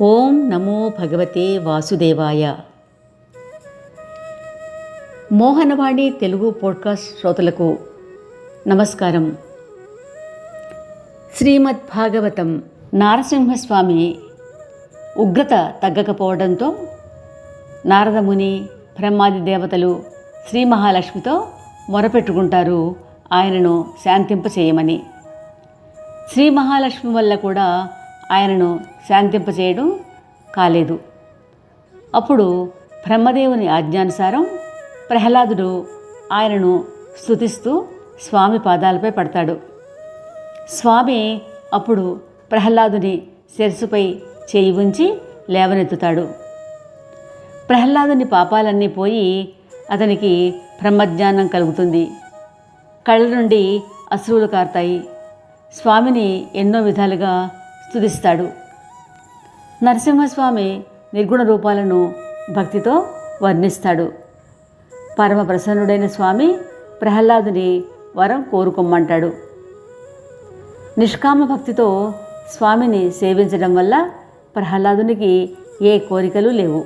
ఓం నమో భగవతే వాసుదేవాయ. మోహనవాణి తెలుగు పోడ్కాస్ట్ శ్రోతలకు నమస్కారం. శ్రీమద్ భాగవతం నారసింహస్వామి ఉగ్రత తగ్గకపోవడంతో నారదముని బ్రహ్మాది దేవతలు శ్రీ మహాలక్ష్మితో మొరపెట్టుకుంటారు ఆయనను శాంతింపచేయమని. శ్రీ మహాలక్ష్మి వల్ల కూడా ఆయనను శాంతింపచేయడం కాలేదు. అప్పుడు బ్రహ్మదేవుని ఆజ్ఞానుసారం ప్రహ్లాదుడు ఆయనను స్తుతిస్తూ స్వామి పాదాలపై పడతాడు. స్వామి అప్పుడు ప్రహ్లాదుని శిరస్సుపై చేయి ఉంచి లేవనెత్తుతాడు. ప్రహ్లాదుని పాపాలన్నీ పోయి అతనికి బ్రహ్మజ్ఞానం కలుగుతుంది. కళ్ళ నుండి అశ్రువులు కారుతాయి. స్వామిని ఎన్నో విధాలుగా స్తుతిస్తాడు. నరసింహస్వామి నిర్గుణ రూపాలను భక్తితో వర్ణిస్తాడు. పరమ ప్రసన్నుడైన స్వామి ప్రహ్లాదుని వరం కోరుకోమ్మంటాడు. నిష్కామ భక్తితో స్వామిని సేవించడం వల్ల ప్రహ్లాదునికి ఏ కోరికలు లేవు.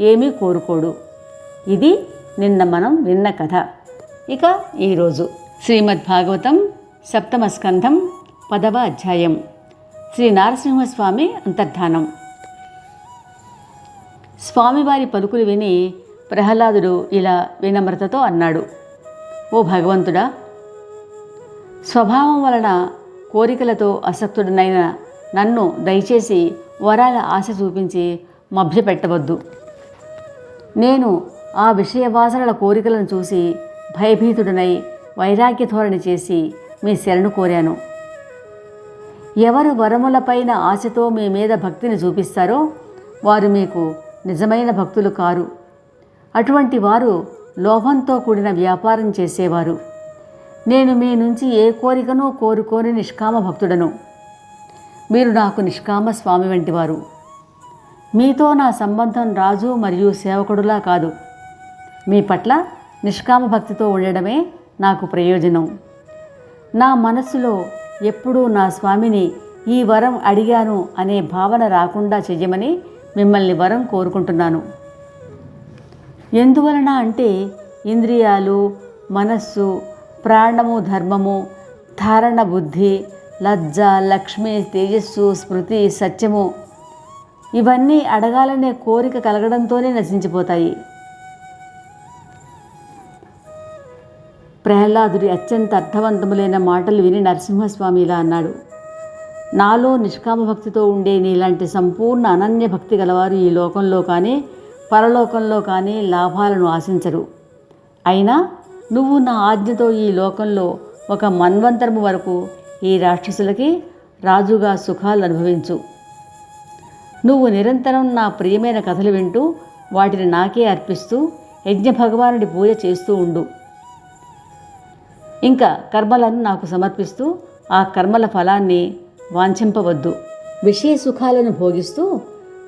ఏమీ కోరుకోడు. ఇది నిన్న మనం విన్న కథ. ఇక ఈరోజు శ్రీమద్ భాగవతం సప్తమ స్కంధం పదవ అధ్యాయం. శ్రీ నారసింహస్వామి అంతర్ధానం. స్వామివారి పలుకులు విని ప్రహ్లాదుడు ఇలా వినమ్రతతో అన్నాడు ఓ భగవంతుడా స్వభావం వలన కోరికలతో అసక్తుడనైన నన్ను దయచేసి వరాల ఆశ చూపించి మభ్యపెట్టవద్దు నేను ఆ విషయవాసనల కోరికలను చూసి భయభీతుడనై వైరాగ్య ధోరణి చేసి మీ శరణు కోరాను. ఎవరు వరములపైన ఆశతో మీ మీద భక్తిని చూపిస్తారో వారు మీకు నిజమైన భక్తులు కారు. అటువంటి వారు లోభంతో కూడిన వ్యాపారం చేసేవారు. నేను మీ నుంచి ఏ కోరికనూ కోరుకోని నిష్కామ భక్తుడను. మీరు నాకు నిష్కామ స్వామి వంటివారు మీతో నా సంబంధం రాజు మరియు సేవకుడులా కాదు. మీ పట్ల నిష్కామ భక్తితో ఉండడమే నాకు ప్రయోజనం. నా మనస్సులో ఎప్పుడూ నా స్వామిని ఈ వరం అడిగాను అనే భావన రాకుండా చెయ్యమని మిమ్మల్ని వరం కోరుకుంటున్నాను. ఎందువలన అంటే ఇంద్రియాలు మనస్సు ప్రాణము ధర్మము ధారణ బుద్ధి లజ్జ లక్ష్మి తేజస్సు స్మృతి సత్యము ఇవన్నీ అడగాలనే కోరిక కలగడంతోనే నశించిపోతాయి. ప్రహ్లాదుడి అత్యంత అర్థవంతములైన మాటలు విని నరసింహస్వామి ఇలా అన్నాడు. నాలో నిష్కామ భక్తితో ఉండే నీలాంటి సంపూర్ణ అనన్య భక్తి గలవారు ఈ లోకంలో కానీ పరలోకంలో కానీ లాభాలను ఆశించరు. అయినా నువ్వు నా ఆజ్ఞతో ఈ లోకంలో ఒక మన్వంతరము వరకు ఈ రాక్షసులకి రాజుగా సుఖాలు అనుభవించు. నువ్వు నిరంతరం నా ప్రియమైన కథలు వింటూ వాటిని నాకే అర్పిస్తూ యజ్ఞ భగవానుడి పూజ చేస్తూ ఉండు. ఇంకా కర్మలను నాకు సమర్పిస్తూ ఆ కర్మల ఫలాన్ని వాంఛింపవద్దు. విషయ సుఖాలను భోగిస్తూ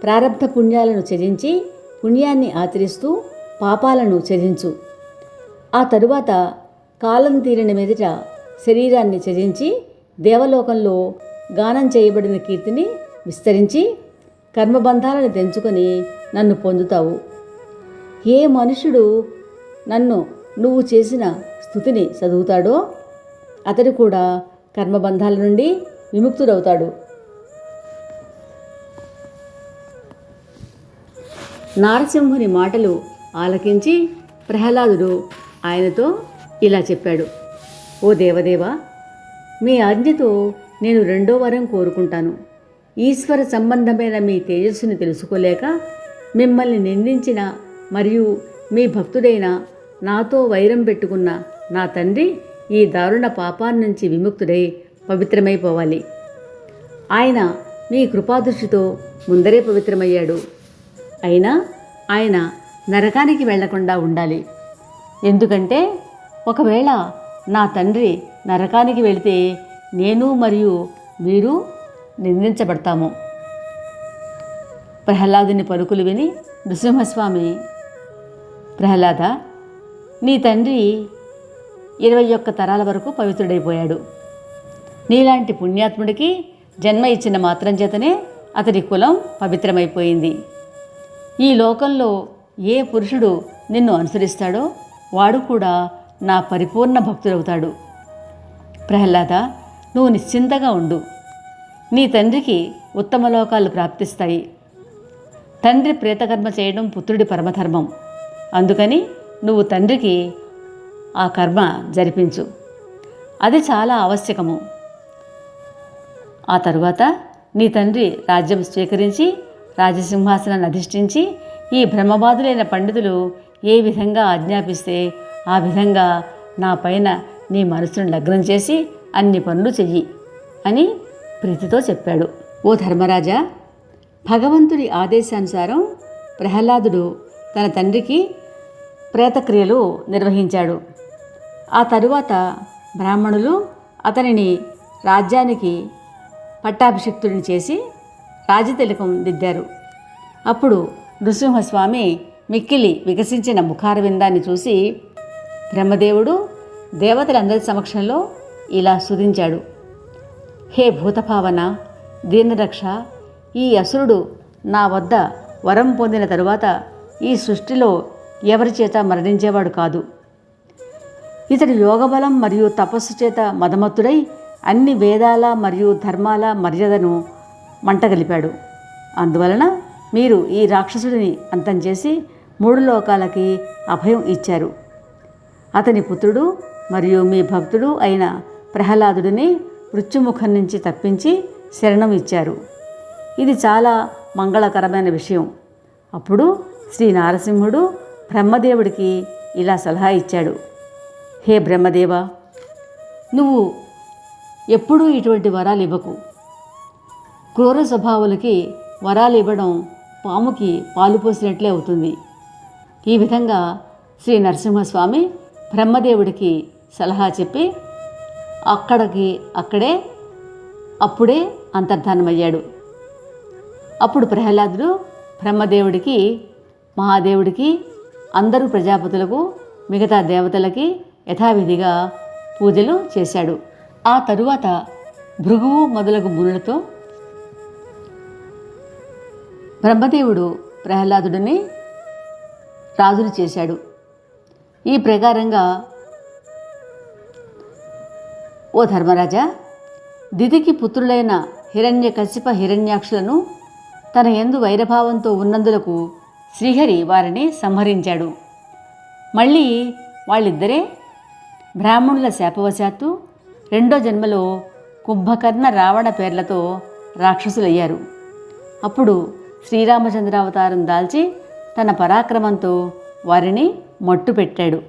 ప్రారబ్ధ పుణ్యాలను త్యజించి పుణ్యాన్ని ఆచరిస్తూ పాపాలను త్యజించు. ఆ తరువాత కాలం తీరిన మీదట శరీరాన్ని త్యజించి దేవలోకంలో గానం చేయబడిన కీర్తిని విస్తరించి కర్మబంధాలను తెంచుకొని నన్ను పొందుతావు. ఏ మనుషుడు నన్ను నువ్వు చేసిన స్థుతిని చదువుతాడో అతడు కూడా కర్మబంధాల నుండి విముక్తుడవుతాడు. నారసింహుని మాటలు ఆలకించి ప్రహ్లాదుడు ఆయనతో ఇలా చెప్పాడు. ఓ దేవదేవ మీ ఆజ్ఞతో నేను రెండో వరం కోరుకుంటాను. ఈశ్వర సంబంధమైన మీ తేజస్సుని తెలుసుకోలేక మిమ్మల్ని నిందించిన మరియు మీ భక్తుడైన నాతో వైరం పెట్టుకున్న నా తండ్రి ఈ దారుణ పాపాన్నించి విముక్తుడై పవిత్రమైపోవాలి. ఆయన మీ కృపాదృష్టితో ముందరే పవిత్రమయ్యాడు. అయినా ఆయన నరకానికి వెళ్ళకుండా ఉండాలి. ఎందుకంటే ఒకవేళ నా తండ్రి నరకానికి వెళితే నేను మరియు మీరు నిందించబడతాము. ప్రహ్లాదుని పలుకులు విని నృసింహస్వామి ప్రహ్లాద నీ తండ్రి ఇరవై ఒక్క తరాల వరకు పవిత్రుడైపోయాడు. నీలాంటి పుణ్యాత్ముడికి జన్మ ఇచ్చిన మాత్రం చేతనే అతడి కులం పవిత్రమైపోయింది. ఈ లోకంలో ఏ పురుషుడు నిన్ను అనుసరిస్తాడో వాడు కూడా నా పరిపూర్ణ భక్తుడవుతాడు. ప్రహ్లాద నువ్వు నిశ్చింతగా ఉండు. నీ తండ్రికి ఉత్తమ లోకాలు ప్రాప్తిస్తాయి. తండ్రి ప్రేతకర్మ చేయడం పుత్రుడి పరమధర్మం. అందుకని నువ్వు తండ్రికి ఆ కర్మ జరిపించు. అది చాలా ఆవశ్యకము. ఆ తరువాత నీ తండ్రి రాజ్యం స్వీకరించి రాజసింహాసనాన్ని అధిష్ఠించి ఈ బ్రహ్మబాధులైన పండితులు ఏ విధంగా ఆజ్ఞాపిస్తే ఆ విధంగా నా పైన నీ మనసును లగ్నం చేసి అన్ని పనులు చెయ్యి అని ప్రీతితో చెప్పాడు. ఓ ధర్మరాజా భగవంతుడి ఆదేశానుసారం ప్రహ్లాదుడు తన తండ్రికి ప్రేతక్రియలు నిర్వహించాడు. ఆ తరువాత బ్రాహ్మణులు అతనిని రాజ్యానికి పట్టాభిషిక్తుడిని చేసి రాజతిలకం దిద్దారు. అప్పుడు నృసింహస్వామి మిక్కిలి వికసించిన ముఖారవిందాన్ని చూసి బ్రహ్మదేవుడు దేవతలందరి సమక్షంలో ఇలా సుధించాడు. హే భూతభావన దీనరక్ష ఈ అసురుడు నా వద్ద వరం పొందిన తరువాత ఈ సృష్టిలో ఎవరి చేత మరణించేవాడు కాదు. ఇతడు యోగబలం మరియు తపస్సు చేత మదమత్తుడై అన్ని వేదాల మరియు ధర్మాల మర్యాదను మంటగలిపాడు. అందువలన మీరు ఈ రాక్షసుడిని అంతం చేసి మూడు లోకాలకి అభయం ఇచ్చారు. అతని పుత్రుడు మరియు మీ భక్తుడు అయిన ప్రహ్లాదుడిని మృత్యుముఖం నుంచి తప్పించి శరణం ఇచ్చారు. ఇది చాలా మంగళకరమైన విషయం. అప్పుడు శ్రీ నారసింహుడు బ్రహ్మదేవుడికి ఇలా సలహా ఇచ్చాడు. హే బ్రహ్మదేవ నువ్వు ఎప్పుడూ ఇటువంటి వరాలు ఇవ్వకు. క్రూర స్వభావులకి వరాలు ఇవ్వడం పాముకి పాలు పోసినట్లే అవుతుంది. ఈ విధంగా శ్రీ నరసింహస్వామి బ్రహ్మదేవుడికి సలహా చెప్పి అక్కడికి అక్కడే అప్పుడే అంతర్ధానమయ్యాడు. అప్పుడు ప్రహ్లాదుడు బ్రహ్మదేవుడికి మహాదేవుడికి అందరూ ప్రజాపతులకు మిగతా దేవతలకి యథావిధిగా పూజలు చేశాడు. ఆ తరువాత భృగువు మొదలగు మునులతో బ్రహ్మదేవుడు ప్రహ్లాదుడిని రాజులు చేశాడు. ఈ ప్రకారంగా ఓ ధర్మరాజా దిదికి పుత్రులైన హిరణ్య కశ్యప హిరణ్యాక్షులను తన ఎందు వైరభావంతో ఉన్నందులకు శ్రీహరి వారిని సంహరించాడు. మళ్ళీ వాళ్ళిద్దరే బ్రాహ్మణుల శాపవశాత్తు రెండో జన్మలో కుంభకర్ణ రావణ పేర్లతో రాక్షసులయ్యారు. అప్పుడు శ్రీరామచంద్రావతారం దాల్చి తన పరాక్రమంతో వారిని మట్టు పెట్టాడు.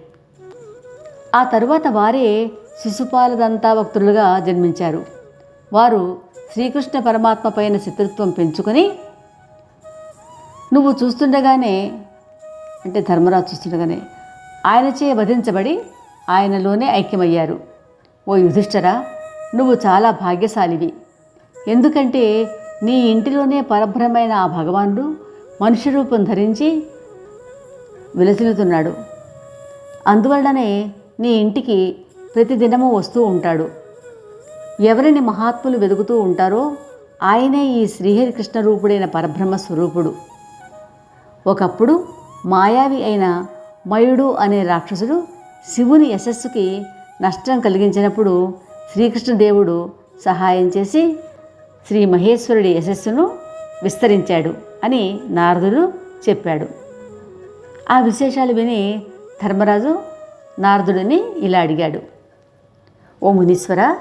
ఆ తరువాత వారే శిశుపాల దంతాభక్తులుగా జన్మించారు. వారు శ్రీకృష్ణ పరమాత్మ పైన శత్రుత్వం పెంచుకొని నువ్వు చూస్తుండగానే అంటే ధర్మరాజు చూస్తుండగానే ఆయనచే వధించబడి ఆయనలోనే ఐక్యమయ్యారు. ఓ యుధిష్ఠరా నువ్వు చాలా భాగ్యశాలివి. ఎందుకంటే నీ ఇంటిలోనే పరబ్రహ్మైన ఆ భగవానుడు మనుష్య రూపం ధరించి విలసిల్లుతున్నాడు. అందువలననే నీ ఇంటికి ప్రతిదినము వస్తూ ఉంటాడు. ఎవరిని మహాత్ములు వెతుకుతూ ఉంటారో ఆయనే ఈ శ్రీహరికృష్ణ రూపుడైన పరబ్రహ్మ స్వరూపుడు. ఒకప్పుడు మాయావి అయిన మయుడు అనే రాక్షసుడు శివుని యశస్సుకి నష్టం కలిగించినప్పుడు శ్రీకృష్ణదేవుడు సహాయం చేసి శ్రీ మహేశ్వరుడి యశస్సును విస్తరించాడు అని నారదుడు చెప్పాడు. ఆ విశేషాలు విని ధర్మరాజు నారదుడిని ఇలా అడిగాడు. ఓ మునీశ్వర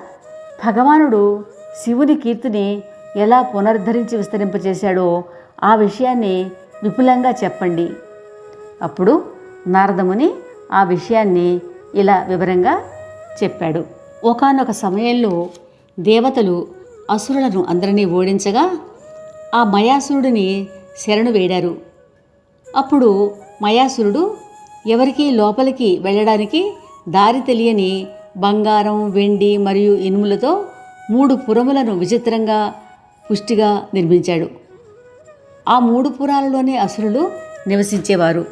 భగవానుడు శివుని కీర్తిని ఎలా పునరుద్ధరించి విస్తరింపచేశాడో ఆ విషయాన్ని విపులంగా చెప్పండి. అప్పుడు నారదముని ఆ విషయాన్ని ఇలా వివరంగా చెప్పాడు. ఒకానొక సమయంలో దేవతలు అసురులను అందరినీ ఓడించగా ఆ మయాసురుడిని శరణు వేడారు. అప్పుడు మయాసురుడు ఎవరికి లోపలికి వెళ్ళడానికి దారి తెలియని బంగారం వెండి మరియు ఇనుములతో మూడు పురములను విచిత్రంగా పుష్టిగా నిర్మించాడు. ఆ మూడు పురాలలోనే అసురులు నివసించేవారు.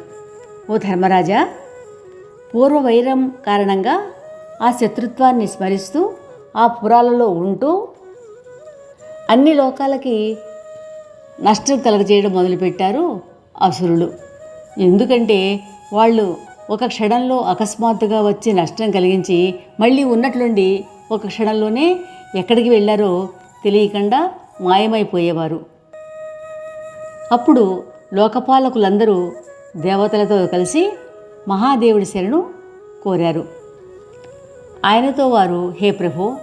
ఓ ధర్మరాజా పూర్వ వైరం కారణంగా ఆ శత్రుత్వాన్ని స్మరిస్తూ ఆ పురాలలో ఉంటూ అన్ని లోకాలకి నష్టం కలగజేయడం మొదలుపెట్టారు అసురులు. ఎందుకంటే వాళ్ళు ఒక క్షణంలో అకస్మాత్తుగా వచ్చి నష్టం కలిగించి మళ్ళీ ఉన్నట్లుండి ఒక క్షణంలోనే ఎక్కడికి వెళ్ళారో తెలియకుండా మాయమైపోయేవారు. అప్పుడు లోకపాలకులందరూ దేవతలతో కలిసి మహాదేవుడి శరణు కోరారు. ఆయనతో వారు హే ప్రభో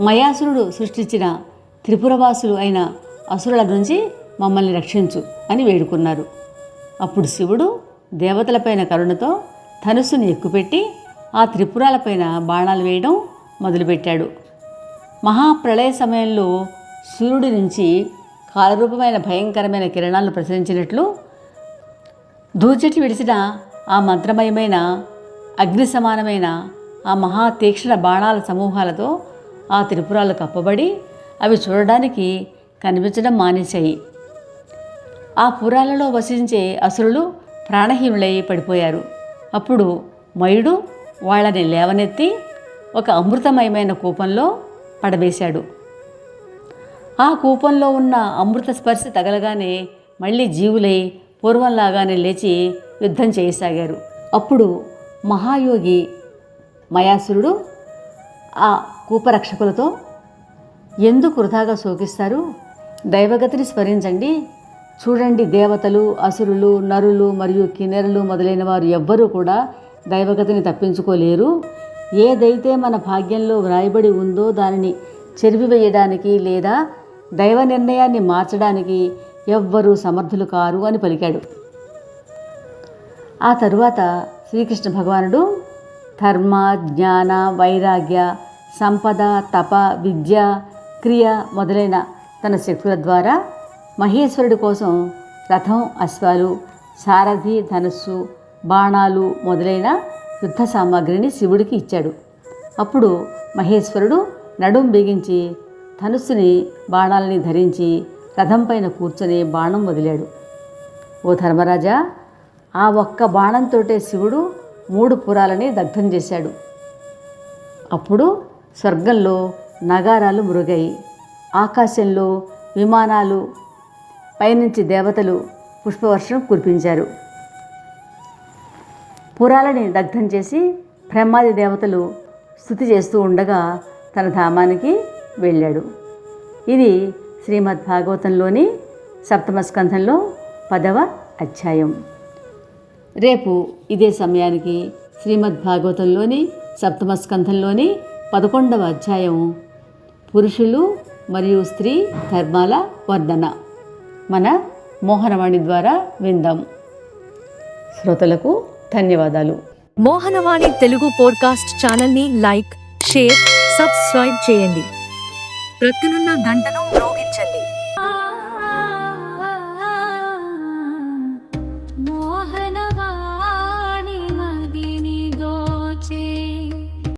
మయాసురుడు సృష్టించిన త్రిపురవాసులు అయిన అసురుల నుంచి మమ్మల్ని రక్షించు అని వేడుకున్నారు. అప్పుడు శివుడు దేవతలపైన కరుణతో ధనుస్సును ఎక్కుపెట్టి ఆ త్రిపురాలపైన బాణాలు వేయడం మొదలుపెట్టాడు. మహాప్రళయ సమయంలో సూర్యుడి నుంచి కాలరూపమైన భయంకరమైన కిరణాలను ప్రసరించినట్లు దూచటి విడిచిన ఆ మంత్రమయమైన అగ్ని సమానమైన ఆ మహా తీక్షణ బాణాల సమూహాలతో ఆ త్రిపురాలు కప్పబడి అవి చూడడానికి కనిపించడం మానేశాయి. ఆ పురాలలో వసించే అసురులు ప్రాణహీనులై పడిపోయారు. అప్పుడు మయుడు వాళ్ళని లేవనెత్తి ఒక అమృతమయమైన కూపంలో పడవేశాడు. ఆ కూపంలో ఉన్న అమృత స్పర్శ తగలగానే మళ్ళీ జీవులై పూర్వంలాగానే లేచి యుద్ధం చేయసాగారు. అప్పుడు మహాయోగి మయాసురుడు ఆ కూపరక్షకులతో ఎందుకు వృధాగా శోకిస్తారు? దైవగతిని స్మరించండి. చూడండి దేవతలు అసురులు నరులు మరియు కిన్నెరలు మొదలైన వారు ఎవ్వరూ కూడా దైవగతిని తప్పించుకోలేరు. ఏదైతే మన భాగ్యంలో వ్రాయబడి ఉందో దానిని చెరిపివేయడానికి లేదా దైవ నిర్ణయాన్ని మార్చడానికి ఎవ్వరూ సమర్థులు కారు అని పలికాడు. ఆ తరువాత శ్రీకృష్ణ భగవానుడు ధర్మ జ్ఞాన వైరాగ్య సంపద తప విద్య క్రియ మొదలైన తన శక్తుల ద్వారా మహేశ్వరుడి కోసం రథం అశ్వాలు సారథి ధనుస్సు బాణాలు మొదలైన యుద్ధ సామాగ్రిని శివుడికి ఇచ్చాడు. అప్పుడు మహేశ్వరుడు నడుం బిగించి ధనుస్సుని బాణాలని ధరించి రథం పైన కూర్చొని బాణం వదిలాడు. ఓ ధర్మరాజా ఆ ఒక్క బాణంతోటే శివుడు మూడు పురాలని దగ్ధం చేశాడు. అప్పుడు స్వర్గంలో నగారాలు మురుగాయి. ఆకాశంలో విమానాలు పైనుంచి దేవతలు పుష్పవర్షం కురిపించారు. పురాలని దగ్ధం చేసి బ్రహ్మాది దేవతలు స్థుతి చేస్తూ ఉండగా తన ధామానికి వెళ్ళాడు. ఇది శ్రీమద్ భాగవతంలోని సప్తమ స్కంధంలో పదవ అధ్యాయం. రేపు ఇదే సమయానికి శ్రీమద్ భాగవతంలోని సప్తమ స్కంధంలోని పదకొండవ అధ్యాయం. పురుషులు మరియు స్త్రీ ధర్మాల వర్ధన మన మోహనవాణి ద్వారా విందాం. శ్రోతలకు ధన్యవాదాలు. మోహనవాణి తెలుగు పోడ్కాస్ట్ ఛానల్ని లైక్ షేర్ సబ్స్క్రైబ్ చేయండి. ప్రక్కనున్న గంటను